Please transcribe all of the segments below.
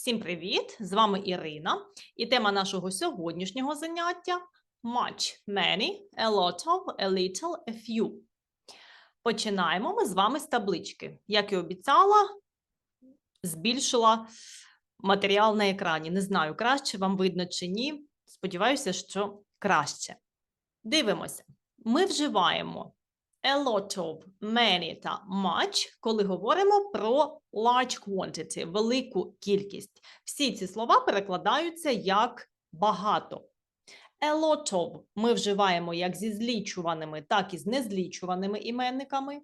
Всім привіт! З вами Ірина, і тема нашого сьогоднішнього заняття much, many, a lot of, a little, a few. Починаємо ми з вами з таблички. Як і обіцяла, збільшила матеріал на екрані. Не знаю, краще вам видно чи ні. Сподіваюся, що краще. Дивимося. Ми вживаємо a lot of, many та much, коли говоримо про large quantity, велику кількість. Всі ці слова перекладаються як багато. A lot of ми вживаємо як зі злічуваними, так і з незлічуваними іменниками.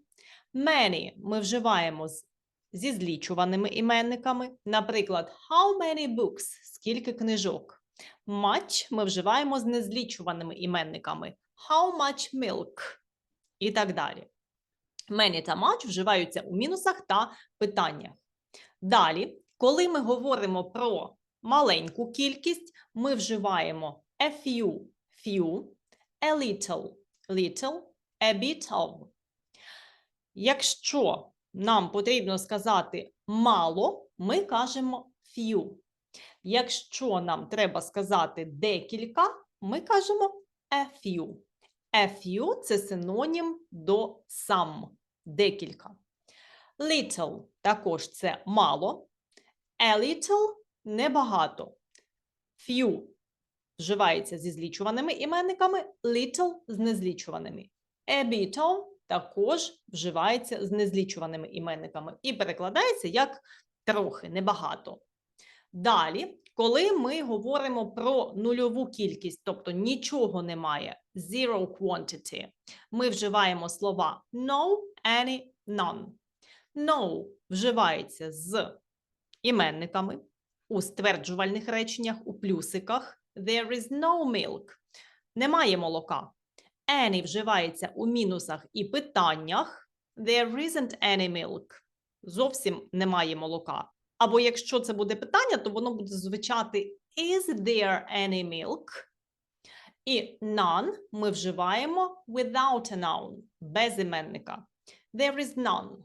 Many ми вживаємо з, зі злічуваними іменниками. Наприклад, how many books – скільки книжок. Much ми вживаємо з незлічуваними іменниками. How much milk і так далі. Many та much вживаються у мінусах та питаннях. Далі, коли ми говоримо про маленьку кількість, ми вживаємо a few, few, a little, little, a bit of. Якщо нам потрібно сказати мало, ми кажемо few. Якщо нам треба сказати декілька, ми кажемо a few. A few – це синонім до some – декілька. Little – також це мало. A little – небагато. Few вживається зі злічуваними іменниками, little – з незлічуваними. A of також вживається з незлічуваними іменниками і перекладається як трохи, небагато. Далі, коли ми говоримо про нульову кількість, тобто нічого немає, zero quantity, ми вживаємо слова no, any, none. No вживається з іменниками у стверджувальних реченнях, у плюсиках. There is no milk. Немає молока. Any вживається у мінусах і питаннях. There isn't any milk. Зовсім немає молока. Або якщо це буде питання, то воно буде звучати Is there any milk? І none ми вживаємо without a noun, без іменника. There is none.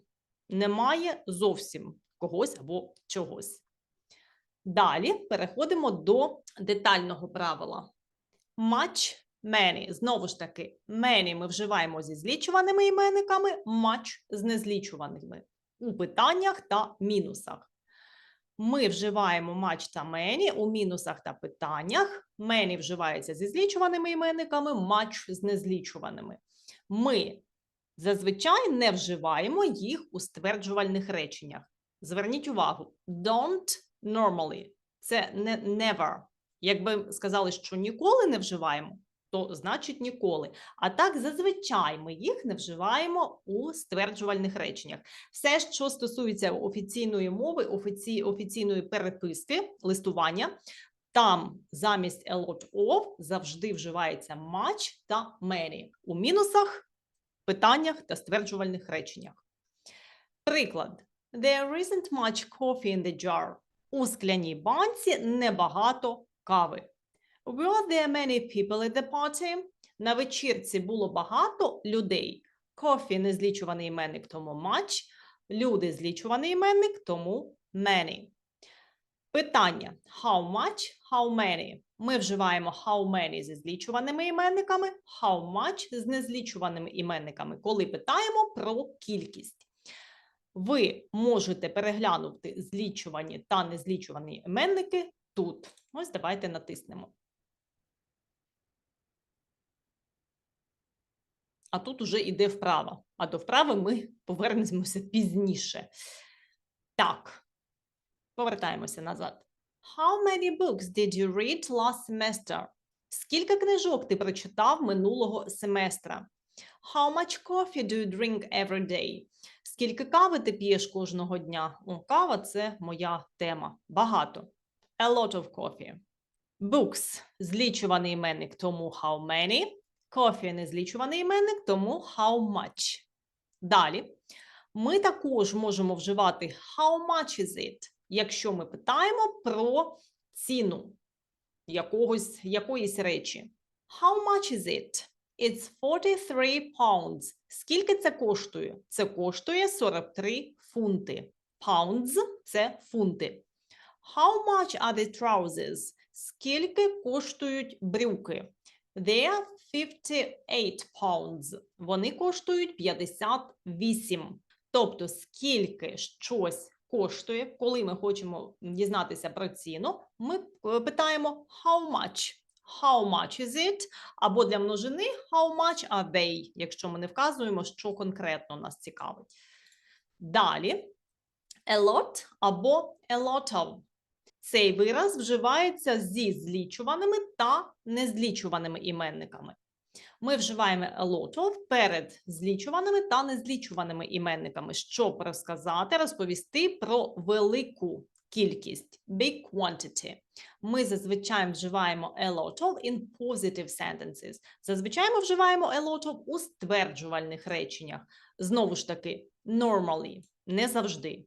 Немає зовсім когось або чогось. Далі переходимо до детального правила. Much, many. Знову ж таки, many ми вживаємо зі злічуваними іменниками, much з незлічуваними у питаннях та мінусах. Ми вживаємо much та many у мінусах та питаннях. Many вживається зі злічуваними іменниками, much з незлічуваними. Ми зазвичай не вживаємо їх у стверджувальних реченнях. Зверніть увагу, don't normally – це не never. Якби сказали, що ніколи не вживаємо, то значить ніколи. А так, зазвичай ми їх не вживаємо у стверджувальних реченнях. Все, що стосується офіційної мови, офіці... офіційної переписки, листування, там замість a lot of завжди вживається much та many у мінусах, питаннях та стверджувальних реченнях. Приклад. There isn't much coffee in the jar. У скляній банці небагато кави. Were there many people at the party? На вечірці було багато людей. Coffee – незлічуваний іменник, тому much. Люди – злічуваний іменник, тому many. Питання. How much, how many? Ми вживаємо how many зі злічуваними іменниками, how much з незлічуваними іменниками, коли питаємо про кількість. Ви можете переглянути злічувані та незлічувані іменники тут. Ось давайте натиснемо. А тут уже йде вправа. А до вправи ми повернемося пізніше. Так, повертаємося назад. How many books did you read last semester? Скільки книжок ти прочитав минулого семестра? How much coffee do you drink every day? Скільки кави ти п'єш кожного дня? О, кава це моя тема. Багато. A lot of coffee. Books – злічуваний іменник, тому how many. Coffee – незлічуваний іменник, тому how much. Далі. Ми також можемо вживати how much is it, якщо ми питаємо про ціну якогось, якоїсь речі. How much is it? It's 43 pounds. Скільки це коштує? Це коштує 43 фунти. Pounds – це фунти. How much are the trousers? Скільки коштують брюки? They are 58 pounds. Вони коштують 58. Тобто, скільки щось коштує, коли ми хочемо дізнатися про ціну, ми е, питаємо how much. How much is it? Або для множини how much are they, якщо ми не вказуємо, що конкретно нас цікавить. Далі a lot або a lot of. Цей вираз вживається зі злічуваними та незлічуваними іменниками. Ми вживаємо a lot of перед злічуваними та незлічуваними іменниками, щоб розказати, розповісти про велику кількість big quantity. Ми зазвичай вживаємо a lot of in positive sentences. Зазвичай ми вживаємо a lot of у стверджувальних реченнях. Знову ж таки, normally, не завжди.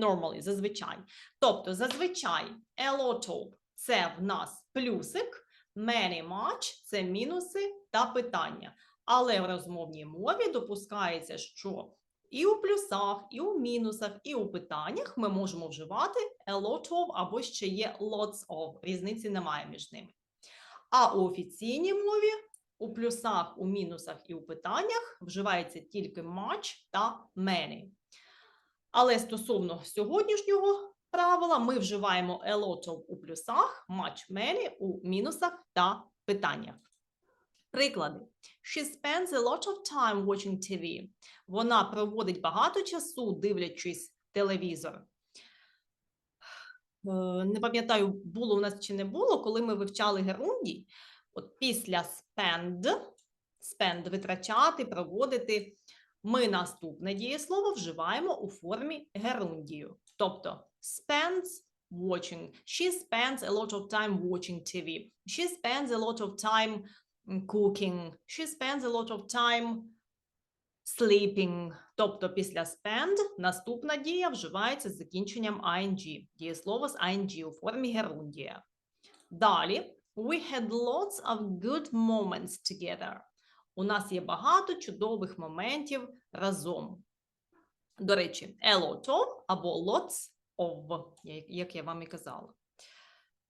Normally, зазвичай. Тобто, зазвичай a lot of – це в нас плюсик, many much – це мінуси та питання. Але в розмовній мові допускається, що і у плюсах, і у мінусах, і у питаннях ми можемо вживати a lot of або ще є lots of. Різниці немає між ними. А у офіційній мові у плюсах, у мінусах і у питаннях вживається тільки much та many. Але стосовно сьогоднішнього правила, ми вживаємо a lot of у плюсах, much many у мінусах та питаннях. Приклади. She spends a lot of time watching TV. Вона проводить багато часу, дивлячись телевізор. Е, Не пам'ятаю, було у нас чи не було, коли ми вивчали герундій. От після spend, spend – витрачати, проводити, ми наступне дієслово вживаємо у формі герундію. Тобто spends watching. She spends a lot of time watching TV. She spends a lot of time cooking. She spends a lot of time sleeping. Тобто після spend наступна дія вживається з закінченням ing. Дієслово з ing у формі герундія. Далі. We had lots of good moments together. У нас є багато чудових моментів разом. До речі, a lot of або lots of, як я вам і казала,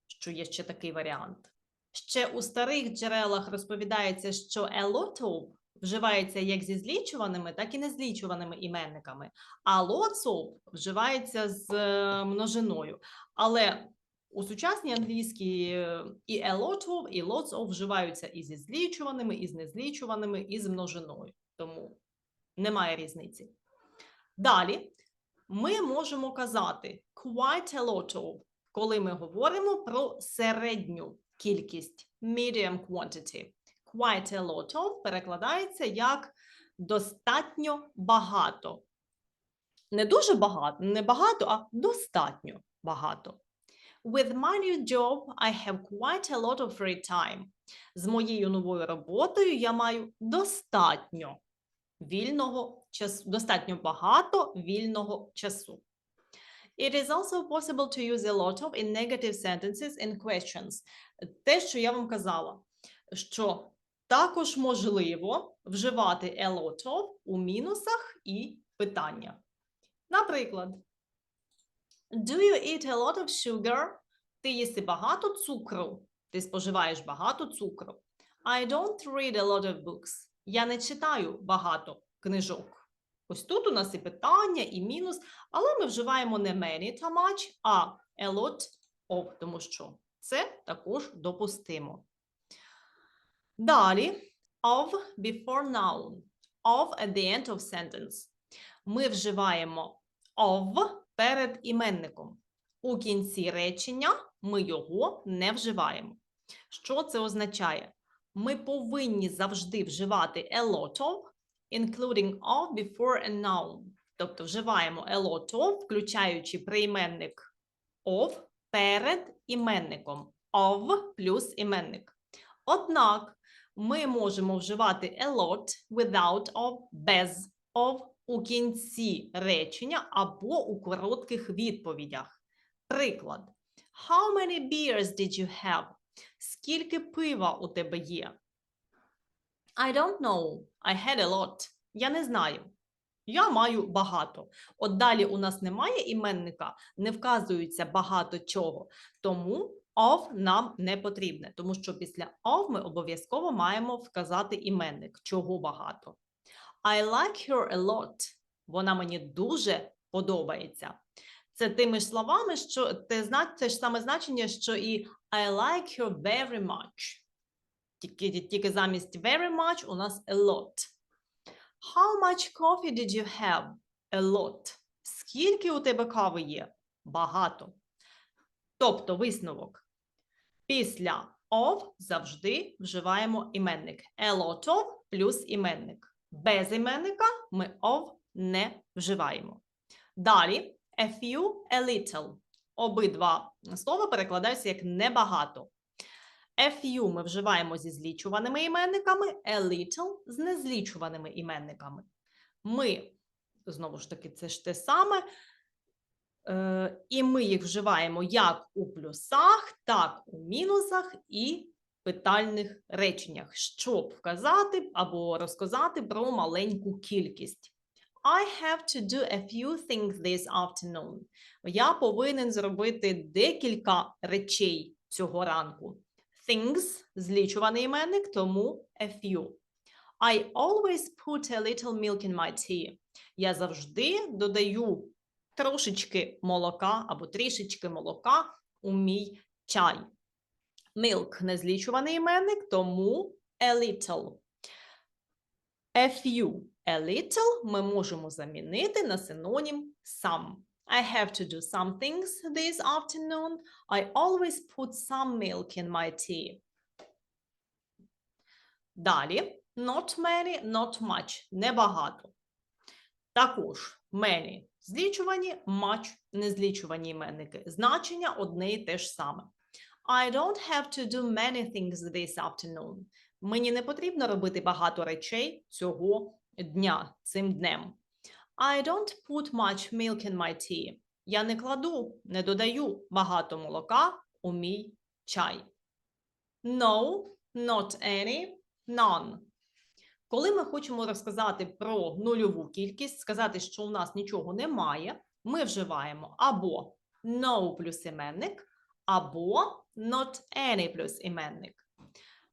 що є ще такий варіант. Ще у старих джерелах розповідається, що a lot of вживається як зі злічуваними, так і незлічуваними іменниками, а lots of вживається з е, множиною. Але у сучасній англійській і a lot of, і lots of вживаються і зі злічуваними, і з незлічуваними, і з множиною. Тому немає різниці. Далі ми можемо казати quite a lot of, коли ми говоримо про середню кількість medium quantity. Quite a lot of перекладається як достатньо багато. Не дуже багато, не багато, а достатньо багато. With my new job, I have quite a lot of free time. З моєю новою роботою я маю достатньо вільного часу, достатньо багато вільного часу. It is also possible to use a lot of in negative sentences in questions. Те, що я вам казала, що також можливо вживати a lot of у мінусах і питаннях. Наприклад, Do you eat a lot of sugar? Ти їси багато цукру. Ти споживаєш багато цукру. I don't read a lot of books. Я не читаю багато книжок. Ось тут у нас і питання, і мінус, але ми вживаємо не many та much, а a lot of, тому що це також допустимо. Далі of before noun. Of at the end of sentence. Ми вживаємо of перед іменником. У кінці речення ми його не вживаємо. Що це означає? Ми повинні завжди вживати a lot of, including of before a noun. Тобто вживаємо a lot of, включаючи прийменник of перед іменником. Of плюс іменник. Однак ми можемо вживати a lot without of, без of у кінці речення або у коротких відповідях. Приклад. How many beers did you have? Скільки пива у тебе є? I don't know. I had a lot. Я не знаю. Я маю багато. От далі у нас немає іменника, не вказується багато чого. Тому of нам не потрібне, тому що після of ми обов'язково маємо вказати іменник, чого багато. I like her a lot. Вона мені дуже подобається. Це тими ж словами, що те, те ж саме значення, що і I like her very much. Тільки, тільки замість very much у нас a lot. How much coffee did you have? A lot. Скільки у тебе кави є? Багато. Тобто висновок. Після of завжди вживаємо іменник. A lot of плюс іменник. Без іменника ми of не вживаємо. Далі a few, a little. Обидва слова перекладаються як небагато. A few ми вживаємо зі злічуваними іменниками, a little з незлічуваними іменниками. Ми, знову ж таки, це ж те саме. Е, і ми їх вживаємо як у плюсах, так у мінусах і питальних реченнях, щоб вказати або розказати про маленьку кількість. I have to do a few things this afternoon. Я повинен зробити декілька речей цього ранку. Things – злічуваний іменник, тому a few. I always put a little milk in my tea. Я завжди додаю трошечки молока або трішечки молока у мій чай. Milk – незлічуваний іменник, тому a little. A few, a little ми можемо замінити на синонім some. I have to do some things this afternoon. I always put some milk in my tea. Далі, not many, not much, небагато. Також many – злічувані, much – незлічувані іменники. Значення одне і те ж саме. I don't have to do many things this afternoon. Мені не потрібно робити багато речей цього дня, цим днем. I don't put much milk in my tea. Я не кладу, не додаю багато молока у мій чай. No, not any, none. Коли ми хочемо розказати про нульову кількість, сказати, що у нас нічого немає, ми вживаємо або no плюс іменник, або not any плюс іменник.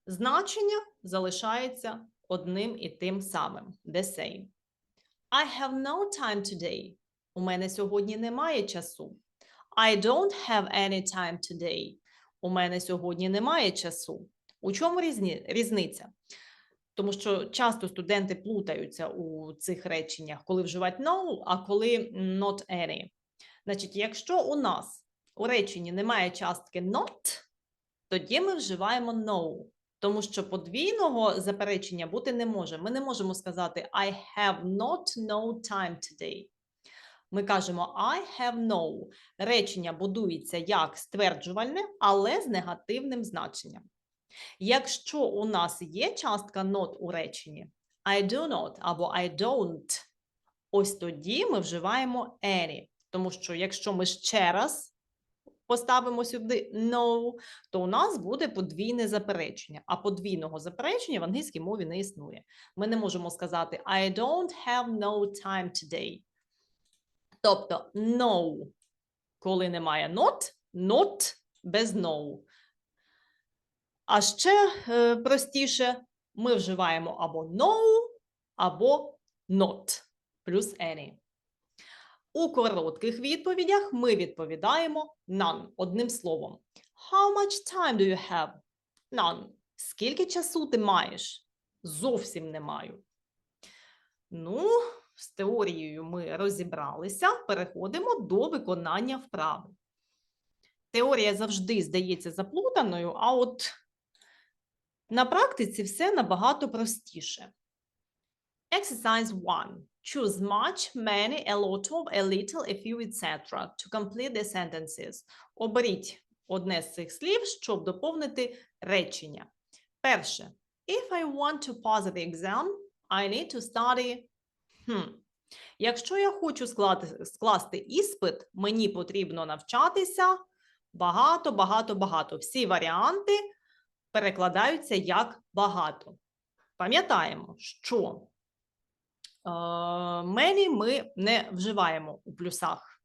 Значення залишається одним і тим самим. The same. I have no time today. У мене сьогодні немає часу. I don't have any time today. У мене сьогодні немає часу. У чому різні, різниця? Тому що часто студенти плутаються у цих реченнях, коли вживають no, а коли not any. Значить, якщо у нас у реченні немає частки not, тоді ми вживаємо no. Тому що подвійного заперечення бути не може. Ми не можемо сказати I have not no time today. Ми кажемо I have no. Речення будується як стверджувальне, але з негативним значенням. Якщо у нас є частка not у реченні I do not або I don't, ось тоді ми вживаємо any. Тому що якщо ми ще раз поставимо сюди no, то у нас буде подвійне заперечення. А подвійного заперечення в англійській мові не існує. Ми не можемо сказати I don't have no time today. Тобто no, коли немає not, not без no. А ще е, простіше ми вживаємо або no, або not плюс any. У коротких відповідях ми відповідаємо none одним словом. How much time do you have? None. Скільки часу ти маєш? Зовсім не маю. Ну, з теорією ми розібралися. Переходимо до виконання вправи. Теорія завжди здається заплутаною, а от на практиці все набагато простіше. Exercise 1. Choose much, many, a lot of, a little, a few, etc. to complete the sentences. Оберіть одне з цих слів, щоб доповнити речення. Перше. If I want to pass the exam, I need to study. Hmm. Якщо я хочу склати, скласти іспит, мені потрібно навчатися багато, багато, багато. Всі варіанти перекладаються як багато. Пам'ятаємо, що many ми не вживаємо у плюсах.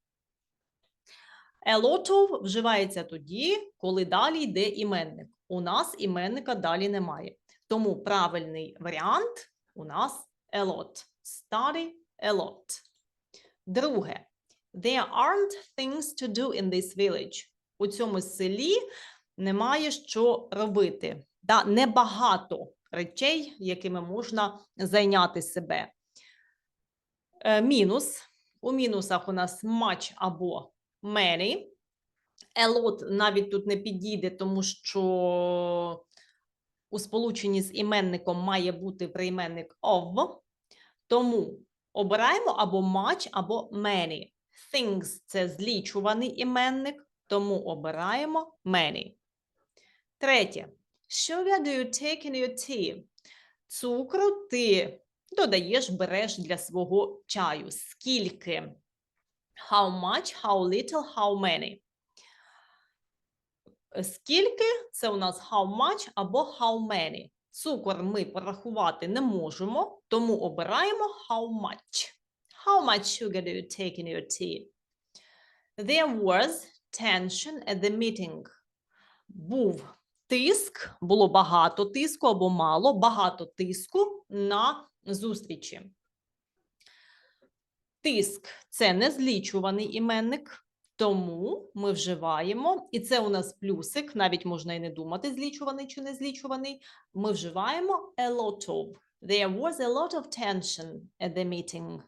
A lot of вживається тоді, коли далі йде іменник. У нас іменника далі немає. Тому правильний варіант у нас a lot. Study a lot. Друге. There aren't things to do in this village. У цьому селі немає що робити. Да, небагато речей, якими можна зайняти себе. Е, мінус. У мінусах у нас much або many. A lot навіть тут не підійде, тому що у сполученні з іменником має бути прийменник of. Тому обираємо або much, або many. Things – це злічуваний іменник, тому обираємо many. Третє. Sugar do you take in your tea? Цукру ти додаєш, береш для свого чаю. Скільки? How much, how little, how many? Скільки це у нас how much або how many. Цукор ми порахувати не можемо, тому обираємо how much. How much sugar do you take in your tea? There was tension at the meeting. Був тиск, було багато тиску або мало, багато тиску на зустрічі. Тиск це незлічуваний іменник, тому ми вживаємо, і це у нас плюсик, навіть можна і не думати, злічуваний чи не злічуваний. Ми вживаємо a lot of. There was a lot of tension at the meeting.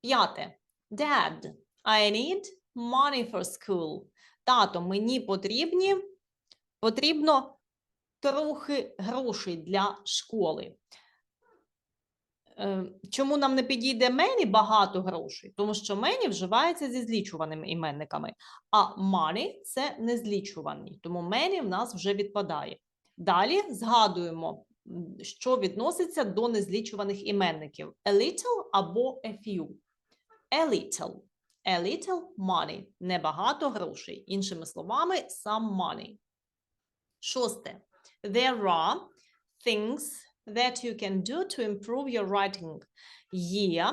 П'яте. Dad, I need money for school. Тато, мені потрібні, потрібно трохи грошей для школи. Е, Чому нам не підійде many багато грошей? Тому що many вживається зі злічуваними іменниками, а money – це незлічуваний, тому many в нас вже відпадає. Далі згадуємо, що відноситься до незлічуваних іменників: a little або a few. A little. A little money. Небагато грошей. Іншими словами, some money. Шосте. There are things that you can do to improve your writing. Є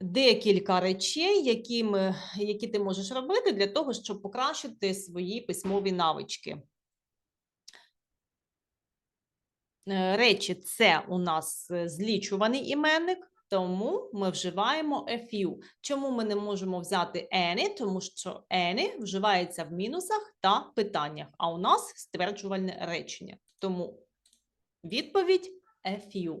декілька речей, які, ми, які ти можеш робити для того, щоб покращити свої письмові навички. Е, Речі це у нас е, злічуваний іменник, тому ми вживаємо a few. Чому ми не можемо взяти any? Тому що any вживається в мінусах та питаннях, а у нас стверджувальне речення. Тому відповідь a few.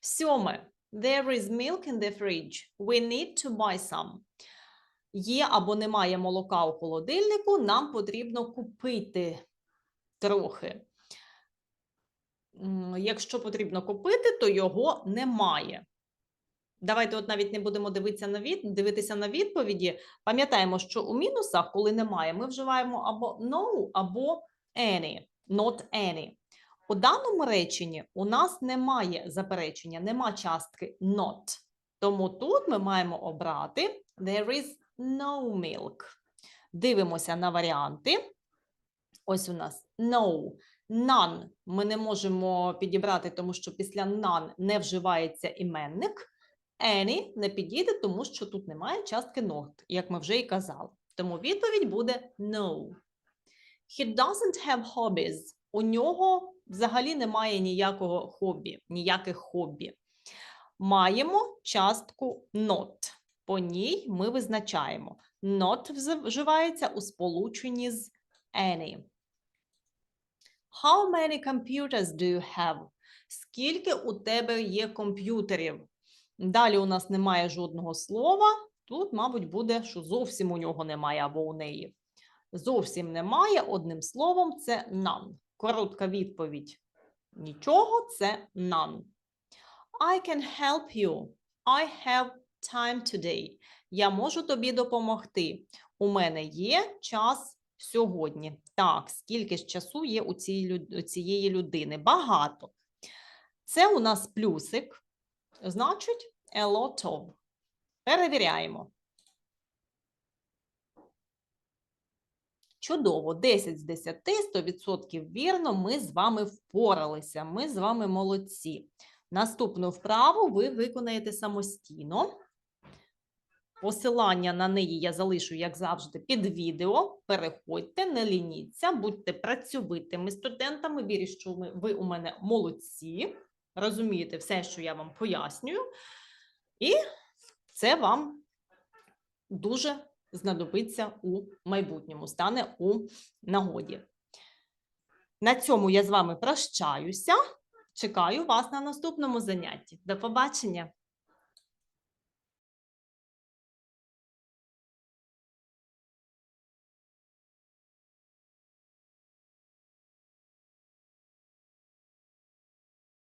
Сьоме. There is milk in the fridge. We need to buy some. Є або немає молока у холодильнику, нам потрібно купити трохи. Якщо потрібно купити, то його немає. Давайте от навіть не будемо дивитися на від... дивитися на відповіді. Пам'ятаємо, що у мінусах, коли немає, ми вживаємо або no, або any, not any. У даному реченні у нас немає заперечення, нема частки not. Тому тут ми маємо обрати there is no milk. Дивимося на варіанти. Ось у нас no, none ми не можемо підібрати, тому що після none не вживається іменник. Any не підійде, тому що тут немає частки not, як ми вже і казали. Тому відповідь буде no. He doesn't have hobbies. У нього взагалі немає ніякого хобі, ніяких хобі. Маємо частку not. По ній ми визначаємо. Not вживається у сполученні з any. How many computers do you have? Скільки у тебе є комп'ютерів? Далі у нас немає жодного слова. Тут, мабуть, буде, що зовсім у нього немає або у неї. Зовсім немає. Одним словом, це none. Коротка відповідь. Нічого, це none. I can help you. I have time today. Я можу тобі допомогти. У мене є час сьогодні. Так, скільки ж часу є у цієї, людини? Багато. Це у нас плюсик. Значить, a lot of. Перевіряємо. Чудово, 10 з 10, 100% вірно, ми з вами впоралися, ми з вами молодці. Наступну вправу ви виконаєте самостійно. Посилання на неї я залишу, як завжди, під відео. Переходьте, не лініться, будьте працьовитими студентами. Вірю, що ви у мене молодці, розумієте все, що я вам пояснюю, і це вам дуже знадобиться у майбутньому, стане у нагоді. На цьому я з вами прощаюся. Чекаю вас на наступному занятті. До побачення!